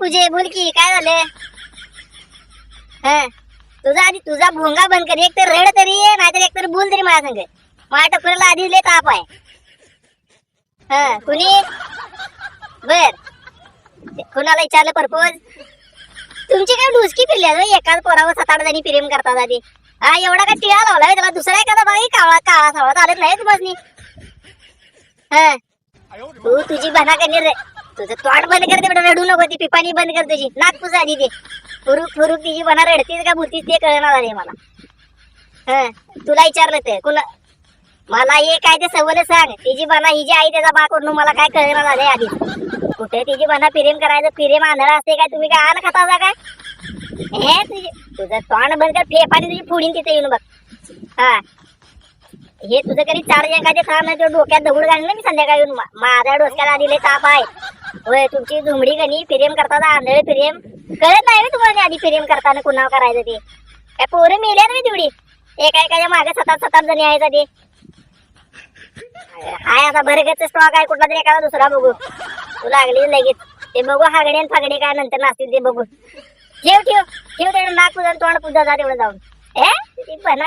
पूजे बोल की काय झालं? हा? तुझा आधी तुझा भोंगा बंद कर. एक तर रड तरी ये नाहीतर एक तर बोल तरी माझ्या संग. माझ्या टपऱ्याला आधी लय ताप आहे. हा कुणी? बर. कुणाला विचारलं परपोज? तुमची काय डुसकी फिरली आहे एकाच पोरावर सात आठ जणी प्रेम करतात आधी. हा एवढा काय टिळा लावला त्याला दुसरा एखादा बाई की काळा काळा सावळा चालत नाही तुम्हाला हा. तू तुझी बना करणे रे तुझं तोंड बंद कर ते रडू नको ती पिपाणी बंद कर तुझी. नाक तुझं आधी ते. फुरुक फुरुक तिची बना रडतीस का बोलतीस ते कळणार आले मला. ह तुला विचारलं ते कुणा मला हे काय ते सवल सांग. तिची बना ही जी आई त्याचा बा करून मला काय कळणार झालंय आधी. कुठे तिची बना प्रेम करायचं? प्रेम आंधळा असते काय? तुम्ही काय आण खाता काय? हे तुझी तुझं तोंड बंद कर. फेपाने तुझी फुडीन तिथे येऊन बघ. हा. हे तुझं कधी चार एखाद्या थांब नाही डोक्यात दगड घालून मी संध्याकाळी येऊन? माझ्या डोक्याला दिले ताप आहे. होय तुमची झुमडी गणी प्रेम करताना आंधळे प्रेम. कळत नाही ना तुम्हाला आधी प्रेम करताना कुणावर करायचं ते? काय पोरं मेल्या ना तेवढी. एका एकाच्या मागे सतात आठ जणी आहे ते हाय आता बरगच स्टॉक आहे कुठला तरी एखादा दुसरा बघू. तू लागली लगेच. ते बघू हागणे आणि फागडे काय नंतर नसतील ते बघू. ठेव ठेव. ठेव तेवढं नाक पुजा तोंड पुजा जा तेवढं जाऊन. ए ती पण